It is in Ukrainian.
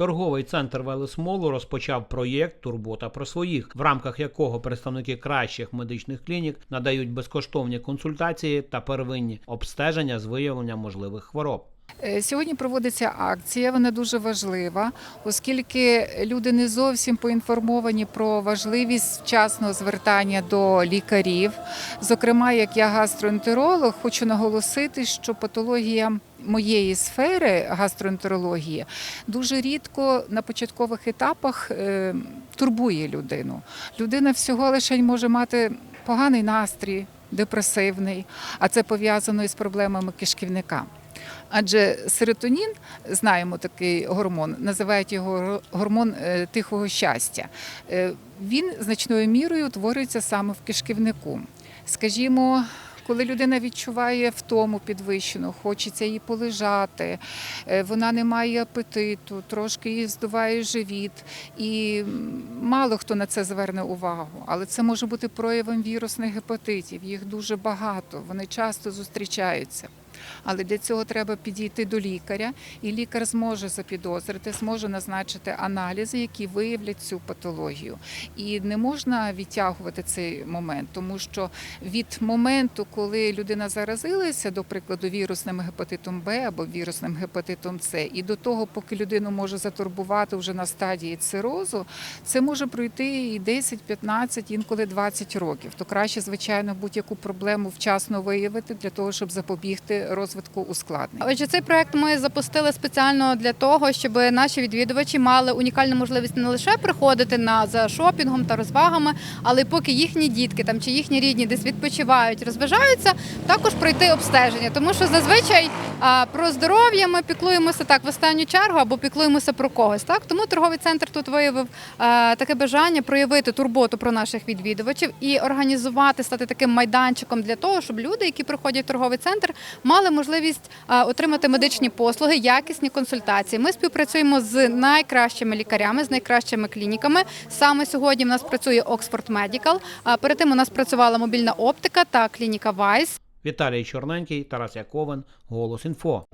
Торговий центр Велесмолу розпочав проєкт Турбота про своїх, в рамках якого представники кращих медичних клінік надають безкоштовні консультації та первинні обстеження з виявлення можливих хвороб. Е, Сьогодні проводиться акція, вона дуже важлива, оскільки люди не зовсім поінформовані про важливість вчасного звертання до лікарів. Зокрема, як я гастроентеролог, хочу наголосити, що патологія моєї сфери гастроентерології дуже рідко на початкових етапах е, турбує людину. Людина всього лише може мати поганий настрій, депресивний, а це пов'язано із проблемами кишківника. Адже серотонін, знаємо такий гормон, називають його гормон е, тихого щастя. Е, Він значною мірою утворюється саме в кишківнику. Скажімо, коли людина відчуває втому підвищену, хочеться їй полежати, е, вона не має апетиту, трошки її здуває живіт, і мало хто на це зверне увагу. Але це може бути проявом вірусних гепатитів. Їх дуже багато, вони часто зустрічаються. Але для цього треба підійти до лікаря, і лікар зможе запідозрити, зможе назначити аналізи, які виявлять цю патологію. І не можна відтягувати цей момент, тому що від моменту, коли людина заразилася, до прикладу, вірусним гепатитом Б або вірусним гепатитом С, і до того, поки людину може затурбувати вже на стадії цирозу, це може пройти і 10, 15, інколи 20 років. То краще, звичайно, будь-яку проблему вчасно виявити для того, щоб запобігти розвитку ускладнень. Отже, цей проект ми запустили спеціально для того, щоб наші відвідувачі мали унікальну можливість не лише приходити на за шопінгом та розвагами, але поки їхні дітки там чи їхні рідні десь відпочивають, розважаються, також пройти обстеження. Тому що зазвичай про здоров'я ми піклуємося так в останню чергу або піклуємося про когось. Так тому торговий центр тут виявив таке бажання проявити турботу про наших відвідувачів і організувати, стати таким майданчиком для того, щоб люди, які приходять в торговий центр, мали можливість отримати медичні послуги, якісні консультації. Ми співпрацюємо з найкращими лікарями, з найкращими клініками. Саме сьогодні в нас працює Oxford Medical, Перед тим у нас працювала мобільна оптика та клініка Вайс. Віталій Чорненький, Тарас Яковин, Голос Інфо.